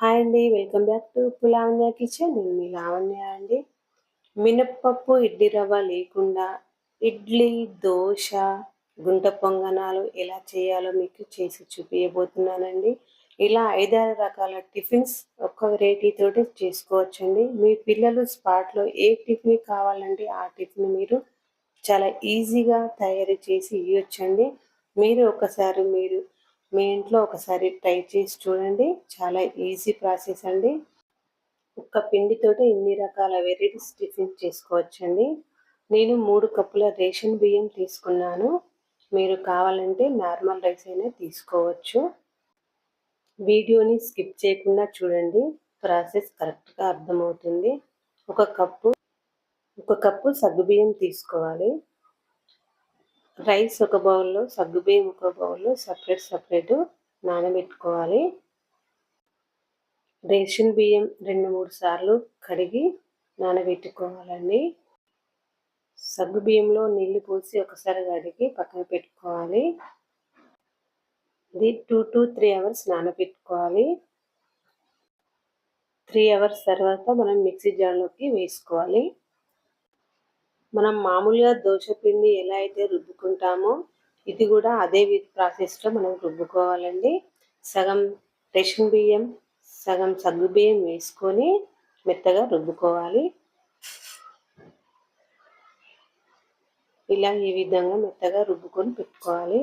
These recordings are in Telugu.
హాయ్ అండి వెల్కమ్ బ్యాక్ టు పులావణ్య కిచెన్. నేను మీ లావణ్య అండి. మినప్పప్పు ఇడ్లీ రవ్వ లేకుండా ఇడ్లీ దోశ గుంట పొంగనాలు ఎలా చేయాలో మీకు చేసి చూపించబోతున్నానండి ఇలా ఐదారు రకాల టిఫిన్స్ ఒక్క వెరైటీతోటి చేసుకోవచ్చండి. మీ పిల్లలు స్పాట్లో ఏ టిఫిన్ కావాలంటే ఆ టిఫిన్ మీరు చాలా ఈజీగా తయారు చేసి ఇవ్వచ్చండి మీరు ఒకసారి మీరు మీ ఇంట్లో ఒకసారి ట్రై చేసి చూడండి. చాలా ఈజీ ప్రాసెస్ అండి. ఒక్క పిండితోటి ఇన్ని రకాల వెరైటీస్ టిఫిన్ చేసుకోవచ్చండి. నేను మూడు కప్పుల రేషన్ బియ్యం తీసుకున్నాను. మీరు కావాలంటే నార్మల్ రైస్ అయినా తీసుకోవచ్చు. వీడియోని స్కిప్ చేయకుండా చూడండి. ప్రాసెస్ కరెక్ట్గా అర్థమవుతుంది. ఒక కప్పు ఒక కప్పు సగ్గుబియ్యం తీసుకోవాలి. రైస్ ఒక బౌల్లో సగ్గుబియ్యం ఒక బౌల్లో సపరేట్ సపరేట్ నానబెట్టుకోవాలి. రేషన్ బియ్యం రెండు మూడు సార్లు కడిగి నానబెట్టుకోవాలండి. సగ్గు బియ్యంలో నీళ్ళు పోసి ఒకసారి కడిగి పక్కన పెట్టుకోవాలి. ఇది టూ టు త్రీ అవర్స్ నానబెట్టుకోవాలి. త్రీ అవర్స్ తర్వాత మనం మిక్సీ జార్లోకి వేసుకోవాలి. మనం మామూలుగా దోశ పిండి ఎలా అయితే రుబ్బుకుంటామో ఇది కూడా అదే ప్రాసెస్లో మనం రుబ్బుకోవాలండి. సగం రేషన్ బియ్యం సగం సగ్గు బియ్యం వేసుకొని మెత్తగా రుబ్బుకోవాలి. ఇలా ఈ విధంగా మెత్తగా రుబ్బుకొని పెట్టుకోవాలి.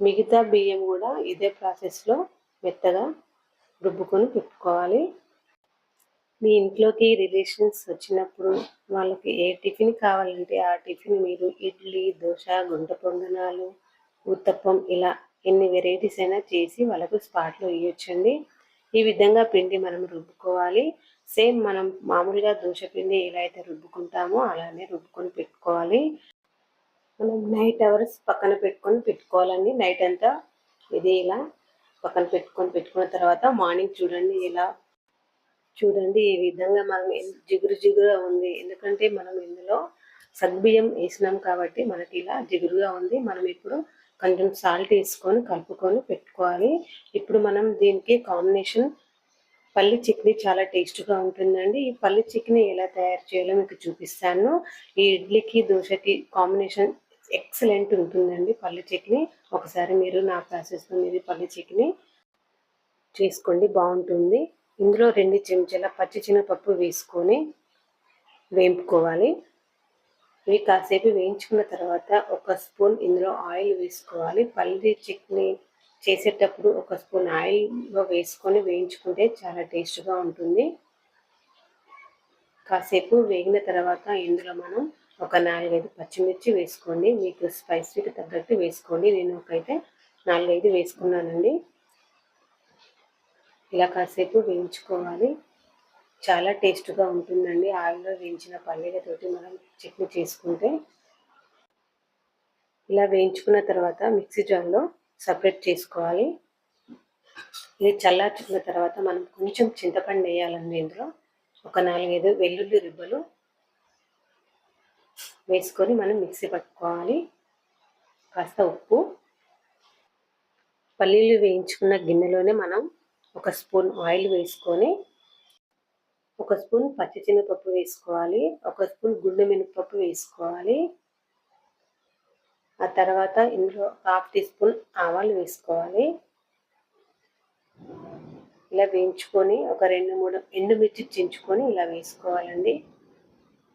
మిగతా బియ్యం కూడా ఇదే ప్రాసెస్లో మెత్తగా రుబ్బుకొని పెట్టుకోవాలి. మీ ఇంట్లోకి రిలేషన్స్ వచ్చినప్పుడు వాళ్ళకి ఏ టిఫిన్ కావాలంటే ఆ టిఫిన్ మీరు ఇడ్లీ దోశ గుంట పొంగనాలు ఉత్తప్పం ఇలా ఎన్ని వెరైటీస్ అయినా చేసి వాళ్ళకు స్పాట్లో ఇవ్వచ్చండి ఈ విధంగా పిండి మనం రుబ్బుకోవాలి. సేమ్ మనం మామూలుగా దోశ పిండి ఎలా అయితే రుబ్బుకుంటామో అలానే రుబ్బుకొని పెట్టుకోవాలి. మనం నైట్ అవర్స్ పక్కన పెట్టుకొని పెట్టుకోవాలండి. నైట్ అంతా ఇది ఇలా పక్కన పెట్టుకొని పెట్టుకున్న తర్వాత మార్నింగ్ చూడండి ఇలా చూడండి ఈ విధంగా మనం జిగురు జిగురుగా ఉంది. ఎందుకంటే మనం ఇందులో సగ్బియ్యం వేసినాం కాబట్టి మనకి ఇలా జిగురుగా ఉంది. మనం ఇప్పుడు కొంచెం సాల్ట్ వేసుకొని కలుపుకొని పెట్టుకోవాలి. ఇప్పుడు మనం దీనికి కాంబినేషన్ పల్లి చిక్ని చాలా టేస్ట్గా ఉంటుందండి. ఈ పల్లి చిక్ని ఎలా తయారు చేయాలో మీకు చూపిస్తాను. ఈ ఇడ్లీకి దోశకి కాంబినేషన్ ఎక్సలెంట్ ఉంటుందండి పల్లి చిక్ని. ఒకసారి మీరు నా ప్రాసెస్లో మీరు పల్లి చిక్ని చేసుకోండి. బాగుంటుంది. ఇందులో రెండు చెంచాల పచ్చిశనగపప్పు వేసుకొని వేపుకోవాలి. ఇవి కాసేపు వేయించుకున్న తర్వాత ఒక స్పూన్ ఇందులో ఆయిల్ వేసుకోవాలి. పల్లి చట్నీ చేసేటప్పుడు ఒక స్పూన్ ఆయిల్లో వేసుకొని వేయించుకుంటే చాలా టేస్ట్గా ఉంటుంది. కాసేపు వేగిన తర్వాత ఇందులో మనం ఒక నాలుగైదు పచ్చిమిర్చి వేసుకోండి. మీకు స్పైసీకి తగ్గట్టు వేసుకోండి. నేను ఒకైతే నాలుగైదు వేసుకున్నానండి. ఇలా కాసేపు వేయించుకోవాలి. చాలా టేస్ట్గా ఉంటుందండి. ఆయిల్లో వేయించిన పల్లీలతోటి మనం చట్నీ చేసుకుంటే. ఇలా వేయించుకున్న తర్వాత మిక్సీ జార్లో సపరేట్ చేసుకోవాలి. ఇది చల్లార్చుకున్న తర్వాత మనం కొంచెం చింతపండు వేయాలండి ఇందులో. ఒక నాలుగైదు వెల్లుల్లి రిబ్బలు వేసుకొని మనం మిక్సీ పట్టుకోవాలి. కాస్త ఉప్పు. పల్లీలు వేయించుకున్న గిన్నెలోనే మనం ఒక స్పూన్ ఆయిల్ వేసుకొని ఒక స్పూన్ పచ్చిశనగపప్పు వేసుకోవాలి ఒక స్పూన్ గుండె మినపప్పు వేసుకోవాలి. ఆ తర్వాత ఇందులో హాఫ్ టీ స్పూన్ ఆవాలు వేసుకోవాలి. ఇలా వేయించుకొని ఒక రెండు మూడు ఎండుమిర్చి చించుకొని ఇలా వేసుకోవాలండి.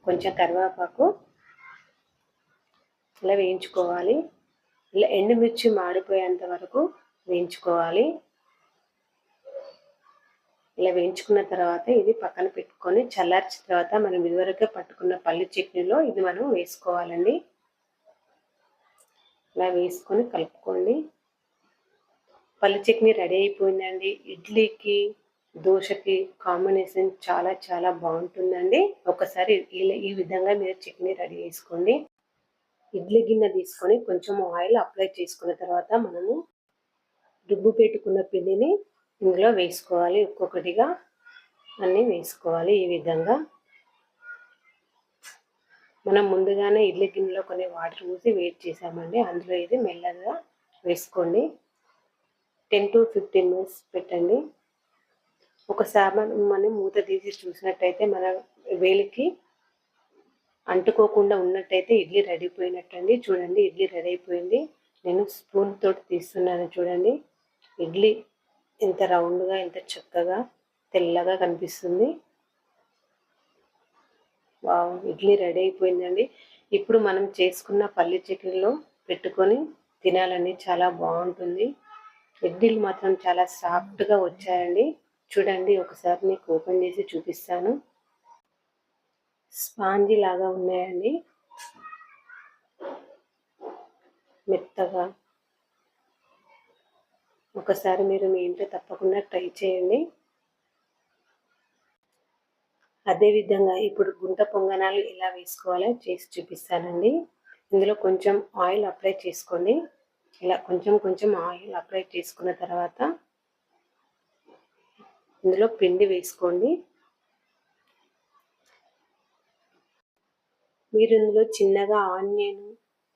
కొంచెం కరివేపాకు ఇలా వేయించుకోవాలి. ఇలా ఎండుమిర్చి మాడిపోయేంత వరకు వేయించుకోవాలి. ఇలా వేయించుకున్న తర్వాత ఇది పక్కన పెట్టుకొని చల్లార్చిన తర్వాత మనం ఇదివరకే పట్టుకున్న పల్లి చట్నీలో ఇది మనం వేసుకోవాలండి. ఇలా వేసుకొని కలుపుకోండి. పల్లి చట్నీ రెడీ అయిపోయిందండి. ఇడ్లీకి దోశకి కాంబినేషన్ చాలా చాలా బాగుంటుందండి. ఒకసారి ఈ విధంగా మీరు చట్నీ రెడీ చేసుకోండి. ఇడ్లీ గిన్నె తీసుకొని కొంచెం ఆయిల్ అప్లై చేసుకున్న తర్వాత మనము రుబ్బు పెట్టుకున్న పిండిని ఇందులో వేసుకోవాలి ఒక్కొక్కటిగా అన్నీ వేసుకోవాలి ఈ విధంగా. మనం ముందుగానే ఇడ్లీ గిన్నెలో కొన్ని వాటర్ పోసి వెయిట్ చేసామండి. అందులో ఇది మెల్లగా వేసుకోండి. టెన్ టు ఫిఫ్టీన్ మినిట్స్ పెట్టండి. ఒకసారి మనం మూత తీసి చూసినట్టయితే మన వేలికి అంటుకోకుండా ఉన్నట్టయితే ఇడ్లీ రెడీ అయిపోయినట్టండి. చూడండి ఇడ్లీ రెడీ అయిపోయింది. నేను స్పూన్ తోటి తీస్తున్నాను చూడండి. ఇడ్లీ ఎంత రౌండ్గా ఎంత చక్కగా తెల్లగా కనిపిస్తుంది. వావ్! ఇడ్లీ రెడీ అయిపోయిందండి. ఇప్పుడు మనం చేసుకున్న పల్లి చికెన్లో పెట్టుకొని తినాలండి. చాలా బాగుంటుంది. ఇడ్లీలు మాత్రం చాలా సాఫ్ట్గా వచ్చాయండి. చూడండి ఒకసారి మీకు ఓపెన్ చేసి చూపిస్తాను. స్పాంజీ లాగా ఉన్నాయండి. మెత్తగా. ఒకసారి మీరు మీ ఇంట్లో తప్పకుండా ట్రై చేయండి. అదేవిధంగా ఇప్పుడు గుంట పొంగనాలు ఎలా వేసుకోవాలో చేసి చూపిస్తానండి. ఇందులో కొంచెం ఆయిల్ అప్లై చేసుకోండి. ఇలా కొంచెం కొంచెం ఆయిల్ అప్లై చేసుకున్న తర్వాత ఇందులో పిండి వేసుకోండి. మీరు ఇందులో చిన్నగా ఆనియన్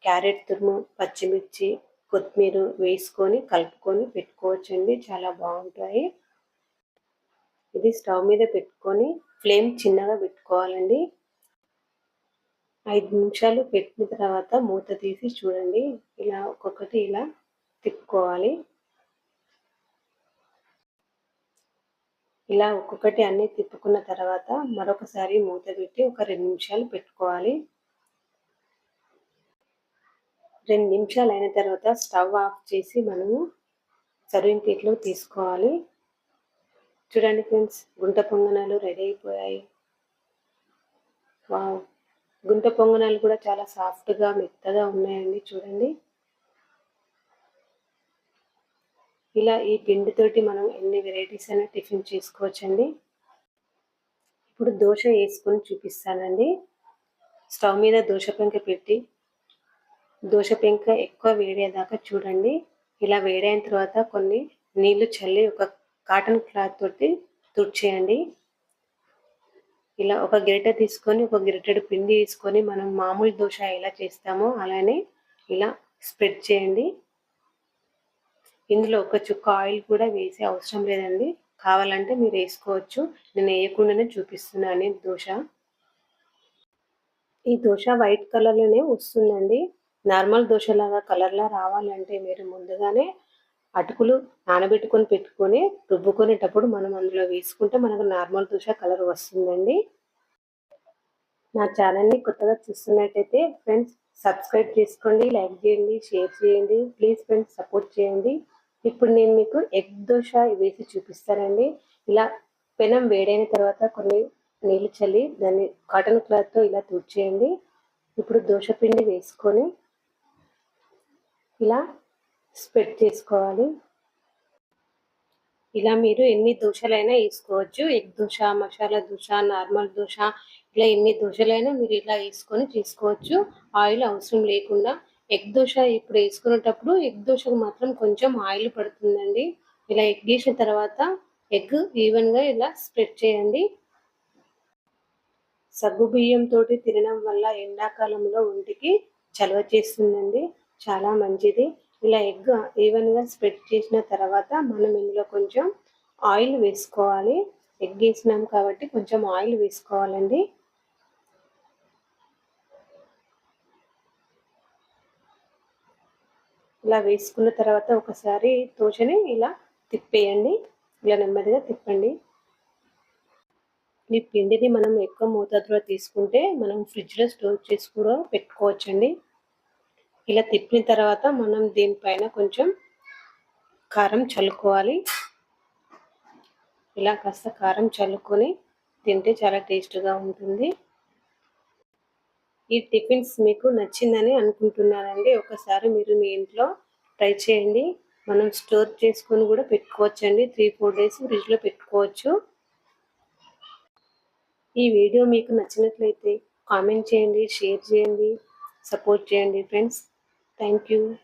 క్యారెట్ తురుము పచ్చిమిర్చి కొత్తిమీర వేసుకొని కలుపుకొని పెట్టుకోవచ్చండి. చాలా బాగుంటాయి. ఇది స్టవ్ మీద పెట్టుకొని ఫ్లేమ్ చిన్నగా పెట్టుకోవాలండి. ఐదు నిమిషాలు పెట్టిన తర్వాత మూత తీసి చూడండి. ఇలా ఒక్కొక్కటి ఇలా తిప్పుకోవాలి. ఇలా ఒక్కొక్కటి అన్ని తిప్పుకున్న తర్వాత మరొకసారి మూత పెట్టి ఒక రెండు నిమిషాలు పెట్టుకోవాలి. రెండు నిమిషాలు అయిన తర్వాత స్టవ్ ఆఫ్ చేసి మనము సర్వింగ్ ప్లేట్లో తీసుకోవాలి. చూడండి ఫ్రెండ్స్ గుంట పొంగనాలు రెడీ అయిపోయాయి. వావ్! గుంట పొంగనాలు కూడా చాలా సాఫ్ట్గా మెత్తగా ఉన్నాయండి చూడండి. ఇలా ఈ పిండితోటి మనం ఎన్ని వెరైటీస్ అయినా టిఫిన్ చేసుకోవచ్చండి. ఇప్పుడు దోశ వేసుకొని చూపిస్తానండి. స్టవ్ మీద దోశ పెంక పెట్టి దోశ పెంక ఎక్కువ వేడేదాకా చూడండి. ఇలా వేడైన తర్వాత కొన్ని నీళ్ళు చల్లి ఒక కాటన్ క్లాత్ తోటి తుడిచేయండి. ఇలా ఒక గిరిట తీసుకొని ఒక గిరిటెడు పిండి తీసుకొని మనం మామూలు దోశ ఎలా చేస్తామో అలానే ఇలా స్ప్రెడ్ చేయండి. ఇందులో ఒక చుక్క ఆయిల్ కూడా వేసే అవసరం లేదండి. కావాలంటే మీరు వేసుకోవచ్చు. నేను వేయకుండానే చూపిస్తున్నాను దోశ. ఈ దోశ వైట్ కలర్లోనే వస్తుందండి. నార్మల్ దోశలాగా కలర్లా రావాలంటే మీరు ముందుగానే అటుకులు నానబెట్టుకొని పెట్టుకొని రుబ్బుకునేటప్పుడు మనం అందులో వేసుకుంటే మనకు నార్మల్ దోశ కలర్ వస్తుందండి. నా ఛానల్ని కొత్తగా చూస్తున్నట్టయితే ఫ్రెండ్స్ సబ్స్క్రైబ్ చేసుకోండి లైక్ చేయండి షేర్ చేయండి ప్లీజ్ ఫ్రెండ్స్ సపోర్ట్ చేయండి. ఇప్పుడు నేను మీకు ఎగ్ దోశ వేసి చూపిస్తానండి. ఇలా పెనం వేడైన తర్వాత కొన్ని నీళ్ళు చల్లి దాన్ని కాటన్ క్లాత్తో ఇలా తుడిచేయండి. ఇప్పుడు దోశ పిండి వేసుకొని ఇలా స్ప్రెడ్ చేసుకోవాలి. ఇలా మీరు ఎన్ని దోశలైనా వేసుకోవచ్చు. ఎగ్ దోశ మసాలా దోశ నార్మల్ దోశ ఇలా ఎన్ని దోశలైనా మీరు ఇలా వేసుకొని చేసుకోవచ్చు. ఆయిల్ అవసరం లేకుండా. ఎగ్ దోశ ఇప్పుడు వేసుకునేటప్పుడు ఎగ్ దోశకు మాత్రం కొంచెం ఆయిల్ పడుతుందండి. ఇలా ఎగ్ వేసిన తర్వాత ఎగ్ ఈవెన్గా ఇలా స్ప్రెడ్ చేయండి. సగ్గు బియ్యంతో తినడం వల్ల ఎండాకాలంలో ఒంటికి చలవ చేస్తుందండి. చాలా మంచిది. ఇలా ఎగ్ ఈవెన్గా స్ప్రెడ్ చేసిన తర్వాత మనం ఇందులో కొంచెం ఆయిల్ వేసుకోవాలి. ఎగ్ వేసినాం కాబట్టి కొంచెం ఆయిల్ వేసుకోవాలండి. ఇలా వేసుకున్న తర్వాత ఒకసారి తోచని ఇలా తిప్పేయండి. ఇలా నెమ్మదిగా తిప్పండి. ఈ పిండిని మనం ఎక్కువ మోతాదులో తీసుకుంటే మనం ఫ్రిడ్జ్లో స్టోర్ చేసి కూడా పెట్టుకోవచ్చండి. ఇలా తిప్పిన తర్వాత మనం దీనిపైన కొంచెం కారం చల్లుకోవాలి. ఇలా కాస్త కారం చల్లుకొని తింటే చాలా టేస్ట్గా ఉంటుంది. ఈ టిఫిన్స్ మీకు నచ్చిందని అనుకుంటున్నానండి. ఒకసారి మీరు మీ ఇంట్లో ట్రై చేయండి. మనం స్టోర్ చేసుకొని కూడా పెట్టుకోవచ్చండి. త్రీ ఫోర్ డేస్ ఫ్రిడ్జ్లో పెట్టుకోవచ్చు. ఈ వీడియో మీకు నచ్చినట్లయితే కామెంట్ చేయండి షేర్ చేయండి సపోర్ట్ చేయండి ఫ్రెండ్స్. Thank you.